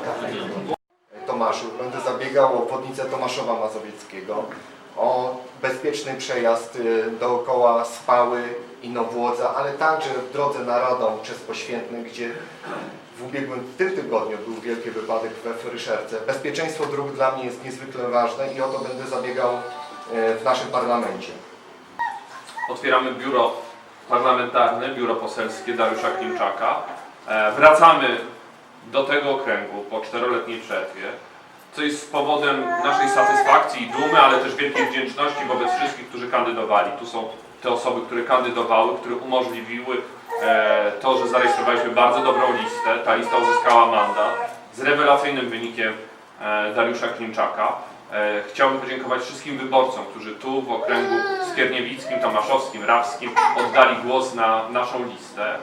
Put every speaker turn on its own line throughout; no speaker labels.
tak.
Tomaszu. Będę zabiegał o obwodnicę Tomaszowa Mazowieckiego, o bezpieczny przejazd y, dookoła Spały i Nowłodza, ale także w drodze na Radom przez Poświętny, gdzie w ubiegłym w tym tygodniu był wielki wypadek we Fryszerce. Bezpieczeństwo dróg dla mnie jest niezwykle ważne i o to będę zabiegał y, w naszym parlamencie.
Otwieramy biuro parlamentarne, biuro poselskie Dariusza Klimczaka. E, Wracamy do tego okręgu po czteroletniej przerwie, co jest powodem naszej satysfakcji i dumy, ale też wielkiej wdzięczności wobec wszystkich, którzy kandydowali. Tu są te osoby, które kandydowały, które umożliwiły e, to, że zarejestrowaliśmy bardzo dobrą listę. Ta lista uzyskała mandat z rewelacyjnym wynikiem e, Dariusza Klimczaka. Chciałbym podziękować wszystkim wyborcom, którzy tu w okręgu skierniewickim, tomaszowskim, rawskim oddali głos na naszą listę.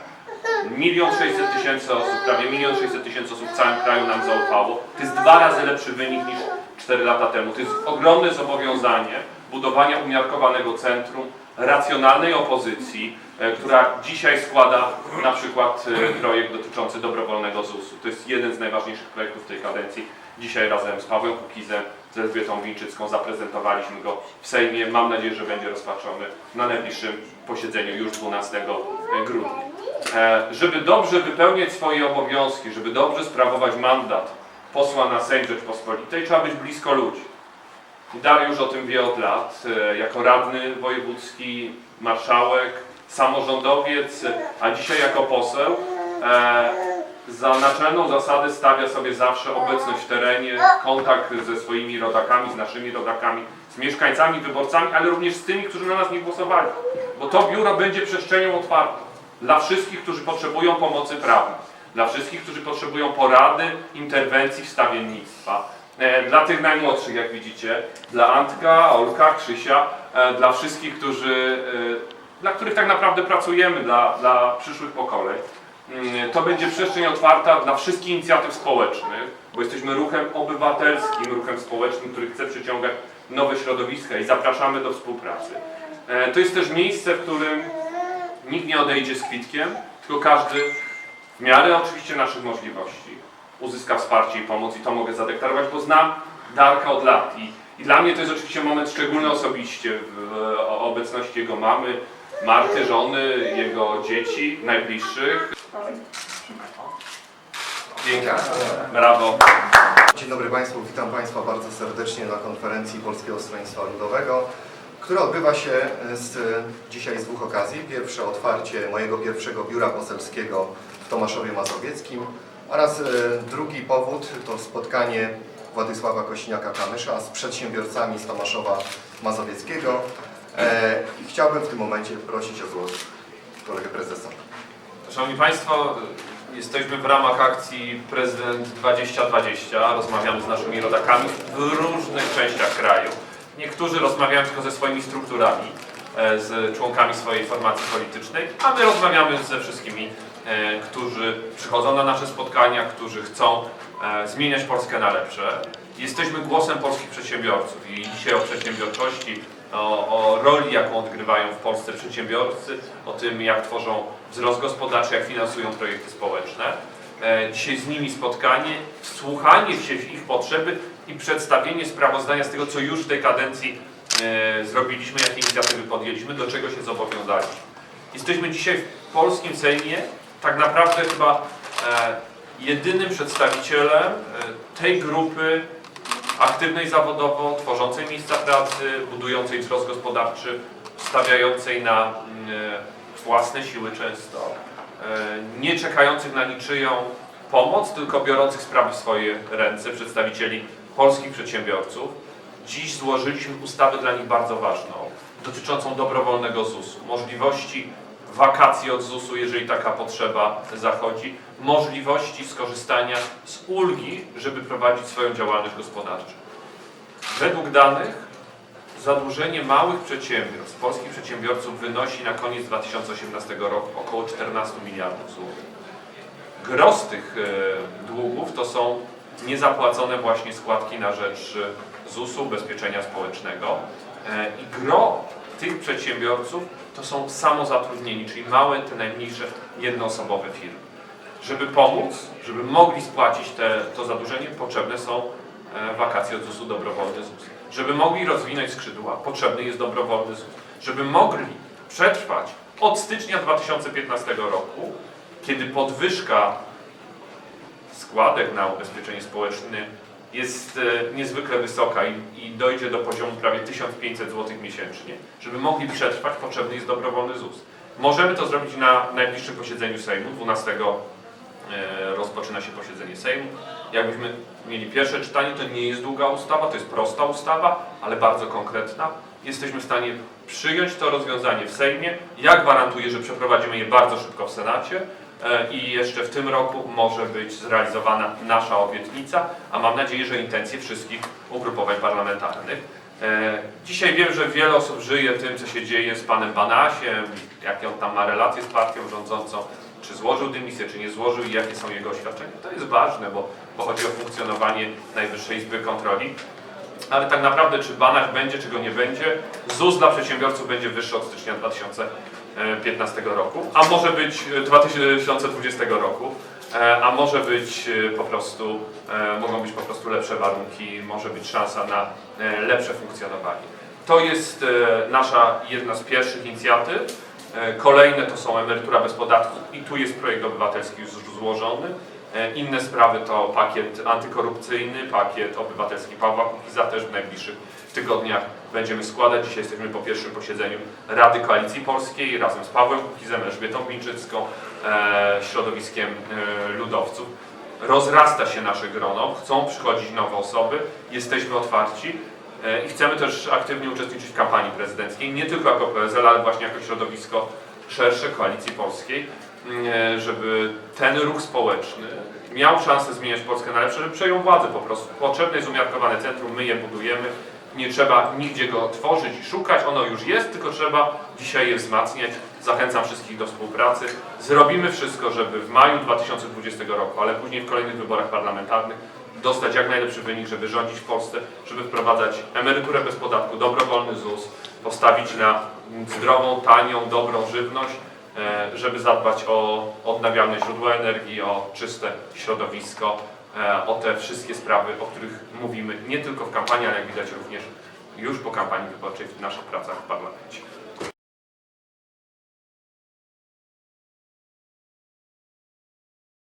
Milion sześćset tysięcy osób, prawie milion sześćset tysięcy osób w całym kraju nam zaufało. To jest dwa razy lepszy wynik niż 4 lata temu. To jest ogromne zobowiązanie budowania umiarkowanego centrum, racjonalnej opozycji, e, która dzisiaj składa na przykład e, projekt dotyczący dobrowolnego ZUS-u. To jest jeden z najważniejszych projektów tej kadencji. Dzisiaj razem z Pawłem Kukizem, z Elżbietą Wińczycką zaprezentowaliśmy go w Sejmie. Mam nadzieję, że będzie rozpatrzony na najbliższym posiedzeniu już 12 grudnia. E, Żeby dobrze wypełniać swoje obowiązki, żeby dobrze sprawować mandat posła na Sejm Rzeczpospolitej, trzeba być blisko ludzi. Dariusz o tym wie od lat, e, jako radny wojewódzki, marszałek, samorządowiec, a dzisiaj jako poseł. Za naczelną zasadę stawia sobie zawsze obecność w terenie, kontakt ze swoimi rodakami, z naszymi rodakami, z mieszkańcami, wyborcami, ale również z tymi, którzy na nas nie głosowali. Bo to biuro będzie przestrzenią otwartą dla wszystkich, którzy potrzebują pomocy prawnej, dla wszystkich, którzy potrzebują porady, interwencji, wstawiennictwa. E, Dla tych najmłodszych, jak widzicie, dla Antka, Olka, Krzysia, e, dla wszystkich, którzy, e, dla których tak naprawdę pracujemy, dla, dla przyszłych pokoleń. Mm, To będzie przestrzeń otwarta dla wszystkich inicjatyw społecznych, bo jesteśmy ruchem obywatelskim, ruchem społecznym, który chce przyciągać nowe środowiska i zapraszamy do współpracy. E, To jest też miejsce, w którym nikt nie odejdzie z kwitkiem, tylko każdy w miarę oczywiście naszych możliwości uzyska wsparcie i pomoc i to mogę zadeklarować, bo znam Darka od lat i, i dla mnie to jest oczywiście moment szczególny osobiście w e, obecności jego mamy, Marty, żony, jego dzieci, najbliższych. Pięknie, brawo.
Dzień dobry Państwu, witam Państwa bardzo serdecznie na konferencji Polskiego Stronnictwa Ludowego, która odbywa się z, dzisiaj z dwóch okazji. Pierwsze otwarcie mojego pierwszego biura poselskiego w Tomaszowie Mazowieckim oraz e, drugi powód to spotkanie Władysława Kośniaka-Kamysza z przedsiębiorcami z Tomaszowa Mazowieckiego. E, chciałbym w tym momencie prosić o głos kolegę prezesa.
Szanowni Państwo, jesteśmy w ramach akcji Prezydent 2020. Rozmawiamy z naszymi rodakami w różnych częściach kraju. Niektórzy rozmawiają tylko ze swoimi strukturami, e, z członkami swojej formacji politycznej, a my rozmawiamy ze wszystkimi, e, którzy przychodzą na nasze spotkania, którzy chcą e, zmieniać Polskę na lepsze. Jesteśmy głosem polskich przedsiębiorców i dzisiaj o przedsiębiorczości, o, o roli, jaką odgrywają w Polsce przedsiębiorcy, o tym, jak tworzą wzrost gospodarczy, jak finansują projekty społeczne. E, Dzisiaj z nimi spotkanie, wsłuchanie się w ich potrzeby i przedstawienie sprawozdania z tego, co już w tej kadencji e, zrobiliśmy, jakie inicjatywy podjęliśmy, do czego się zobowiązaliśmy. Jesteśmy dzisiaj w polskim Sejmie tak naprawdę chyba e, jedynym przedstawicielem tej grupy aktywnej zawodowo, tworzącej miejsca pracy, budującej wzrost gospodarczy, stawiającej na mm, własne siły często, e, nie czekających na niczyją pomoc, tylko biorących sprawy w swoje ręce, przedstawicieli polskich przedsiębiorców. Dziś złożyliśmy ustawę dla nich bardzo ważną, dotyczącą dobrowolnego ZUS-u, możliwości wakacji od ZUS-u, jeżeli taka potrzeba zachodzi, możliwości skorzystania z ulgi, żeby prowadzić swoją działalność gospodarczą. Według danych zadłużenie małych przedsiębiorstw, polskich przedsiębiorców wynosi na koniec 2018 roku około 14 miliardów złotych. Gros tych e, długów to są niezapłacone właśnie składki na rzecz e, ZUS-u, ubezpieczenia społecznego E, i gro tych przedsiębiorców to są samozatrudnieni, czyli małe, te najmniejsze jednoosobowe firmy. Żeby pomóc, żeby mogli spłacić te, to zadłużenie, potrzebne są wakacje od ZUS-u, dobrowolny ZUS. Żeby mogli rozwinąć skrzydła, potrzebny jest dobrowolny ZUS. Żeby mogli przetrwać od stycznia 2015 roku, kiedy podwyżka składek na ubezpieczenie społeczne jest e, niezwykle wysoka i, dojdzie do poziomu prawie 1500 zł miesięcznie. Żeby mogli przetrwać, potrzebny jest dobrowolny ZUS. Możemy to zrobić na najbliższym posiedzeniu Sejmu. 12 e, rozpoczyna się posiedzenie Sejmu. Jakbyśmy mieli pierwsze czytanie, to nie jest długa ustawa, to jest prosta ustawa, ale bardzo konkretna. Jesteśmy w stanie przyjąć to rozwiązanie w Sejmie. Ja gwarantuję, że przeprowadzimy je bardzo szybko w Senacie e, i jeszcze w tym roku może być zrealizowana nasza obietnica, a mam nadzieję, że intencje wszystkich ugrupowań parlamentarnych. E, Dzisiaj wiem, że wiele osób żyje tym, co się dzieje z panem Banasiem, jakie on tam ma relacje z partią rządzącą, czy złożył dymisję, czy nie złożył i jakie są jego oświadczenia. To jest ważne, bo, bo chodzi o funkcjonowanie Najwyższej Izby Kontroli. Ale tak naprawdę, czy Banaś będzie, czy go nie będzie, ZUS dla przedsiębiorców będzie wyższy od stycznia 2015 roku, a może być e, 2020 roku, e, a może być e, po prostu, e, mogą być po prostu lepsze warunki, może być szansa na e, lepsze funkcjonowanie. To jest e, nasza jedna z pierwszych inicjatyw. E, Kolejne to są emerytura bez podatku i tu jest projekt obywatelski już złożony. E, Inne sprawy to pakiet antykorupcyjny, pakiet obywatelski Pawła Kukiza też w najbliższych tygodniach będziemy składać. Dzisiaj jesteśmy po pierwszym posiedzeniu Rady Koalicji Polskiej razem z Pawłem Kukizem, Elżbietą Wilczycką, e, środowiskiem ludowców. Rozrasta się nasze grono, chcą przychodzić nowe osoby, jesteśmy otwarci. E, I chcemy też aktywnie uczestniczyć w kampanii prezydenckiej, nie tylko jako PSL, ale właśnie jako środowisko szersze Koalicji Polskiej, mm, żeby ten ruch społeczny miał szansę zmieniać Polskę na lepsze, żeby przejął władzę po prostu. Potrzebne jest umiarkowane centrum, my je budujemy. Nie trzeba nigdzie go tworzyć i szukać, ono już jest, tylko trzeba dzisiaj je wzmacniać. Zachęcam wszystkich do współpracy. Zrobimy wszystko, żeby w maju 2020 roku, ale później w kolejnych wyborach parlamentarnych dostać jak najlepszy wynik, żeby rządzić w Polsce, żeby wprowadzać emeryturę bez podatku, dobrowolny ZUS, postawić na zdrową, tanią, dobrą żywność, e, żeby zadbać o odnawialne źródła energii, o czyste środowisko, e, o te wszystkie sprawy, o których mówimy nie tylko w kampanii, ale jak widać również już po kampanii wyborczej w naszych pracach w parlamencie.